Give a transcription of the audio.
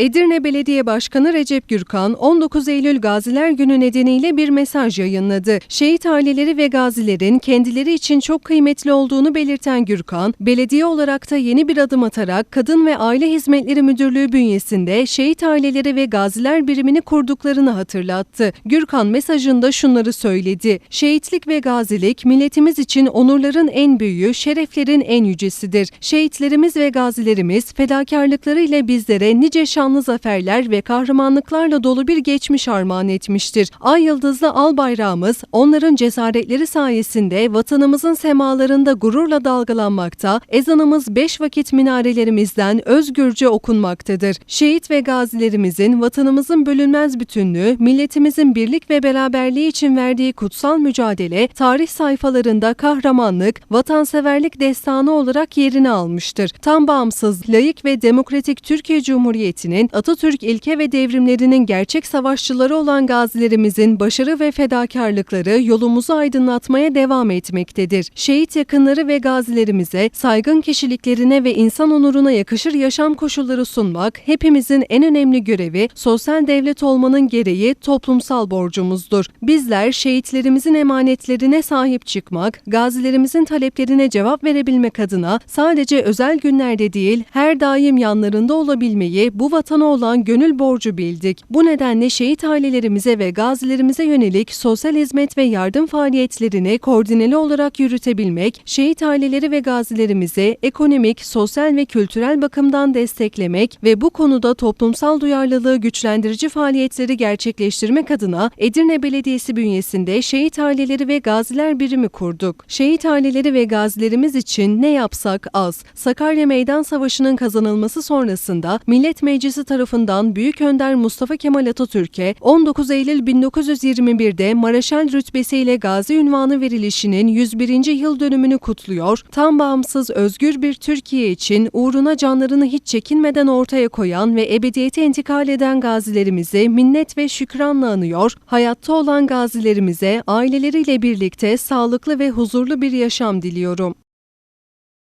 Edirne Belediye Başkanı Recep Gürkan, 19 Eylül Gaziler Günü nedeniyle bir mesaj yayınladı. Şehit aileleri ve gazilerin kendileri için çok kıymetli olduğunu belirten Gürkan, belediye olarak da yeni bir adım atarak Kadın ve Aile Hizmetleri Müdürlüğü bünyesinde şehit aileleri ve gaziler birimini kurduklarını hatırlattı. Gürkan mesajında şunları söyledi. Şehitlik ve gazilik milletimiz için onurların en büyüğü, şereflerin en yücesidir. Şehitlerimiz ve gazilerimiz fedakarlıklarıyla bizlere nice şanlı zaferler ve kahramanlıklarla dolu bir geçmiş armağan etmiştir. Ay yıldızlı al bayrağımız onların cesaretleri sayesinde vatanımızın semalarında gururla dalgalanmakta, ezanımız beş vakit minarelerimizden özgürce okunmaktadır. Şehit ve gazilerimizin vatanımızın bölünmez bütünlüğü, milletimizin birlik ve beraberliği için verdiği kutsal mücadele, tarih sayfalarında kahramanlık, vatanseverlik destanı olarak yerini almıştır. Tam bağımsız, layık ve demokratik Türkiye Cumhuriyeti'nin Atatürk ilke ve devrimlerinin gerçek savaşçıları olan gazilerimizin başarı ve fedakarlıkları yolumuzu aydınlatmaya devam etmektedir. Şehit yakınları ve gazilerimize saygın kişiliklerine ve insan onuruna yakışır yaşam koşulları sunmak hepimizin en önemli görevi, sosyal devlet olmanın gereği toplumsal borcumuzdur. Bizler şehitlerimizin emanetlerine sahip çıkmak, gazilerimizin taleplerine cevap verebilmek adına sadece özel günlerde değil her daim yanlarında olabilmeyi bu vatana olan gönül borcu bildik. Bu nedenle şehit ailelerimize ve gazilerimize yönelik sosyal hizmet ve yardım faaliyetlerini koordineli olarak yürütebilmek, şehit aileleri ve gazilerimize ekonomik, sosyal ve kültürel bakımdan desteklemek ve bu konuda toplumsal duyarlılığı güçlendirici faaliyetleri gerçekleştirmek adına Edirne Belediyesi bünyesinde şehit aileleri ve gaziler birimi kurduk. Şehit aileleri ve gazilerimiz için ne yapsak az. Sakarya Meydan Savaşı'nın kazanılması sonrasında Millet Meclisi tarafından Büyük Önder Mustafa Kemal Atatürk'e 19 Eylül 1921'de Maraşal rütbesiyle gazi ünvanı verilişinin 101. yıl dönümünü kutluyor, tam bağımsız özgür bir Türkiye için uğruna canlarını hiç çekinmeden ortaya koyan ve ebediyete intikal eden gazilerimizi minnet ve şükranla anıyor, hayatta olan gazilerimize aileleriyle birlikte sağlıklı ve huzurlu bir yaşam diliyorum.